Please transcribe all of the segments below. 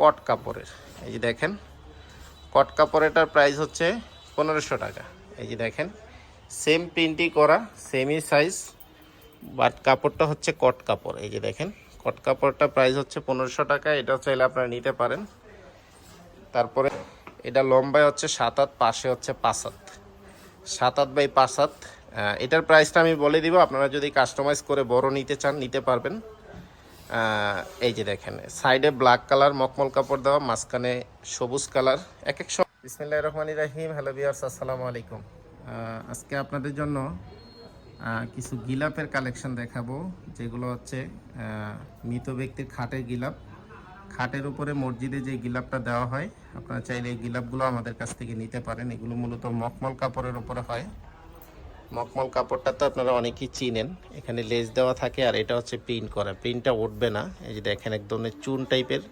কট কাপড়ের। এই যে দেখেন, কট কাপড়েরটার প্রাইস হচ্ছে পনেরোশো টাকা। এই যে দেখেন সেম প্রিন্টই করা সেমই সাইজ বাট কাপড়টা হচ্ছে কট কাপড়। এই যে দেখেন, কট কাপড়টা প্রাইস হচ্ছে পনেরোশো টাকা, এটা চাইলে আপনারা নিতে পারেন। তারপরে এটা লম্বায় হচ্ছে সাত হাত পাশে হচ্ছে পাঁচ হাত সাত হাত বাই পাঁচ হাত এটার প্রাইসটা আমি বলে দিব, আপনারা যদি কাস্টমাইজ করে বড় নিতে চান, নিতে পারবেন। এই যে দেখেন সাইডে ব্ল্যাক কালার মকমল কাপড় দেওয়া, মাঝখানে সবুজ কালার এক এক সব বিসমিল্লাহ রহমান রাহিম হ্যালো বিয়ার্স আসসালামু আলাইকুম। আজকে আপনাদের জন্য কিছু গিলাপের কালেকশন দেখাবো, যেগুলো হচ্ছে মৃত ব্যক্তির খাটের গিলাপ। খাটের উপরে মসজিদে যে গিলাপটা দেওয়া হয়, আপনারা চাইলে এই গিলাপগুলো আমাদের কাছ থেকে নিতে পারেন। এগুলো মূলত মকমল কাপড়ের উপরে হয়। মকমল কাপড়টা তো আপনারা অনেকেই চিনেন। এখানে লেস দেওয়া থাকে আর এটা হচ্ছে প্রিন্ট করা। প্রিন্টটা উঠবে না। এই যে দেখেন, এক ধরনের চুন টাইপের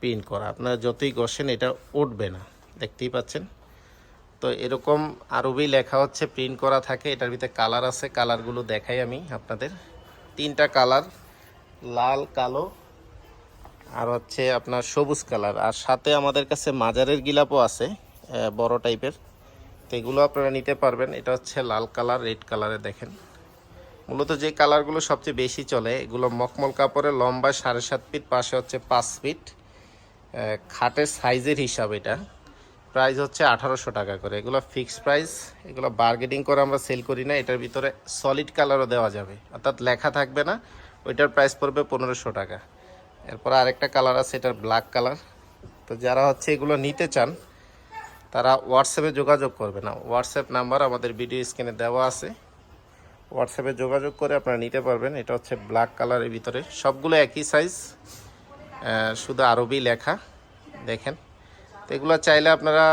প্রিন্ট করা। আপনারা যতই ঘষেন, এটা উঠবে না। দেখতেই পাচ্ছেন? তো এরকম আরবি লেখা হচ্ছে প্রিন্ট করা থাকে। এটার ভিতরে কালার আছে। কালারগুলো দেখাই আমি আপনাদের। তিনটা কালার, লাল, কালো আর হচ্ছে আপনার সবুজ কালার। আর সাথে আমাদের কাছে মাজারের গিলাপও আছে বড় টাইপের। তো এগুলো আপনারা নিতে পারবেন। এটা হচ্ছে লাল কালার, রেড কালারে দেখেন। মূলত যে কালারগুলো সবচেয়ে বেশি চলে, এগুলো মকমল কাপড়ের লম্বা সাড়ে সাত ফিট, পাশে হচ্ছে পাঁচ ফিট। খাটের সাইজের হিসাব এটা। প্রাইস হচ্ছে আঠারোশো টাকা করে। এগুলো ফিক্সড প্রাইস, এগুলো বার্গেটিং করে আমরা সেল করি না। এটার ভিতরে সলিড কালারও দেওয়া যাবে। অর্থাৎ লেখা থাকবে না, ওইটার প্রাইস পড়বে পনেরোশো টাকা। এরপর আরেকটা কালার আছে, এটার ব্ল্যাক কালার। তো যারা হচ্ছে এগুলো নিতে চান তারা হোয়াটসঅ্যাপে যোগাযোগ করবে না। হোয়াটসঅ্যাপ নাম্বার আমাদের ভিডিও স্ক্রিনে দেওয়া আছে। হোয়াটসঅ্যাপে যোগাযোগ করে আপনারা নিতে পারবেন। এটা হচ্ছে ব্ল্যাক কালারের ভিতরে। সবগুলো একই সাইজ শুধু আরবি লেখা। দেখেন। তো এগুলো চাইলে আপনারা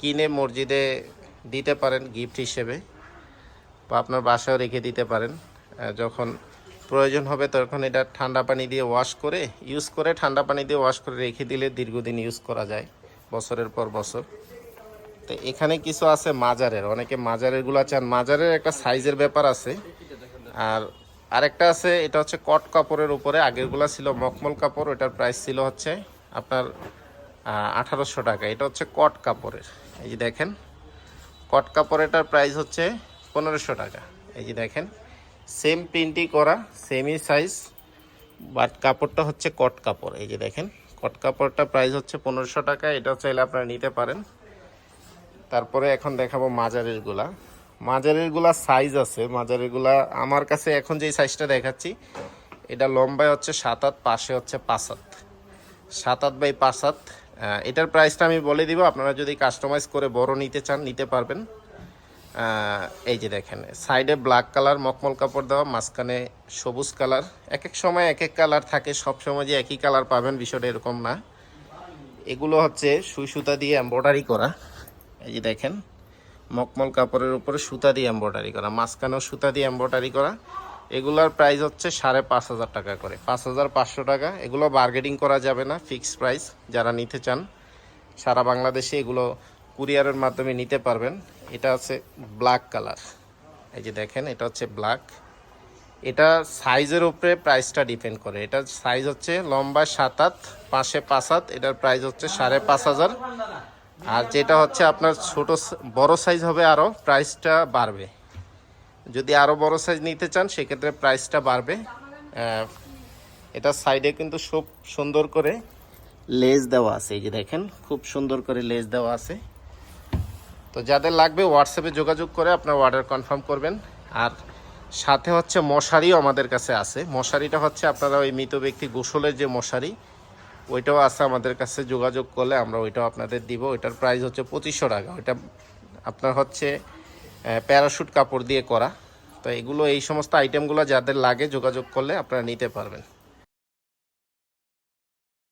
কিনে মসজিদে দিতে পারেন গিফট হিসেবে বা আপনার বাসায় রেখে দিতে পারেন। যখন প্রয়োজন হবে তখন এটা ঠান্ডা পানি দিয়ে ওয়াশ করে ইউজ করে ঠান্ডা পানি দিয়ে ওয়াশ করে রেখে দিলে দীর্ঘদিন ইউজ করা যায়। বছরের পর বছর। তো এখানে কিছু আছে মাজারের। অনেকে মাজারেরগুলো চান। মাজারের একটা সাইজের ব্যাপার আছে। আর আরেকটা আছে, এটা হচ্ছে কট কাপড়ের উপরে। আগেরগুলা ছিল মখমল কাপড়, ওটার প্রাইস ছিল হচ্ছে আপনার আঠারোশো টাকা। এটা হচ্ছে কট কাপড়ের। এই যে দেখেন, কট কাপড়েরটার প্রাইস হচ্ছে পনেরোশো টাকা। এই যে দেখেন সেম প্রিন্টই করা সেমই সাইজ বাট কাপড়টা হচ্ছে কট কাপড়। এই যে দেখেন কট কাপড়টা প্রাইস হচ্ছে পনেরোশো টাকা এটাও চাইলে আপনারা নিতে পারেন। তারপরে এখন দেখাবো মাজারেরগুলা। মাজারেরগুলা সাইজ আছে, মাজারেরগুলা আমার কাছে এখন যে সাইজটা দেখাচ্ছি, এটা লম্বায় হচ্ছে সাত হাত পাশে হচ্ছে পাঁচ হাত সাত হাত বাই পাঁচ হাত এটার প্রাইসটা আমি বলে দিব, আপনারা যদি কাস্টমাইজ করে বড় নিতে চান, নিতে পারবেন। এই যে দেখেন সাইডে ব্ল্যাক কালার মকমল কাপড় দেওয়া, মাঝখানে সবুজ কালার এক এক সময় এক এক কালার থাকে, সব সময় যে একই কালার পাবেন বিষয়টা এরকম না। এগুলো হচ্ছে সুই সুতা দিয়ে এম্ব্রয়ডারি করা। এই যে দেখেন মকমল কাপড়ের উপরে সুতা দিয়ে এম্ব্রয়ডারি করা, মাঝখানেও সুতা দিয়ে এম্ব্রয়ডারি করা। এগুলোর প্রাইস হচ্ছে সাড়ে পাঁচ হাজার টাকা করে। পাঁচ হাজার পাঁচশো টাকা। এগুলো বার্গেটিং করা যাবে না ফিক্সড প্রাইস যারা নিতে চান, সারা বাংলাদেশে এগুলো কুরিয়ারের মাধ্যমে নিতে পারবেন। এটা হচ্ছে ব্ল্যাক কালার এই যে দেখেন, এটা হচ্ছে ব্ল্যাক এটা সাইজের উপরে প্রাইসটা ডিপেন্ড করে। এটা সাইজ হচ্ছে লম্বা সাত হাত পাশে পাঁচ হাত এটার প্রাইস হচ্ছে সাড়ে পাঁচ হাজার। আর যেটা হচ্ছে আপনার ছোট বড় সাইজ হবে আরও প্রাইসটা বাড়বে। যদি আরও বড় সাইজ নিতে চান, সেক্ষেত্রে প্রাইসটা বাড়বে। এটা সাইডে কিন্তু খুব সুন্দর করে লেজ দেওয়া আছে। এই যে দেখেন, খুব সুন্দর করে লেজ দেওয়া আছে। তো যাদের লাগবে হোয়াটসঅ্যাপে যোগাযোগ করে আপনার অর্ডার কনফার্ম করবেন। আর সাথে হচ্ছে মশারিও আমাদের কাছে আছে। মশারিটা হচ্ছে আপনারা ওই মৃত ব্যক্তি গোসলের যে মশারি, ওইটাও আছে আমাদের কাছে। যোগাযোগ করলে আমরা ওইটাও আপনাদের দিব। ওইটার প্রাইস হচ্ছে পঁচিশশো টাকা। ওইটা আপনার হচ্ছে প্যারাশুট কাপড় দিয়ে করা। তো এগুলো, এই সমস্ত আইটেমগুলো যাদের লাগে যোগাযোগ করলে আপনারা নিতে পারবেন।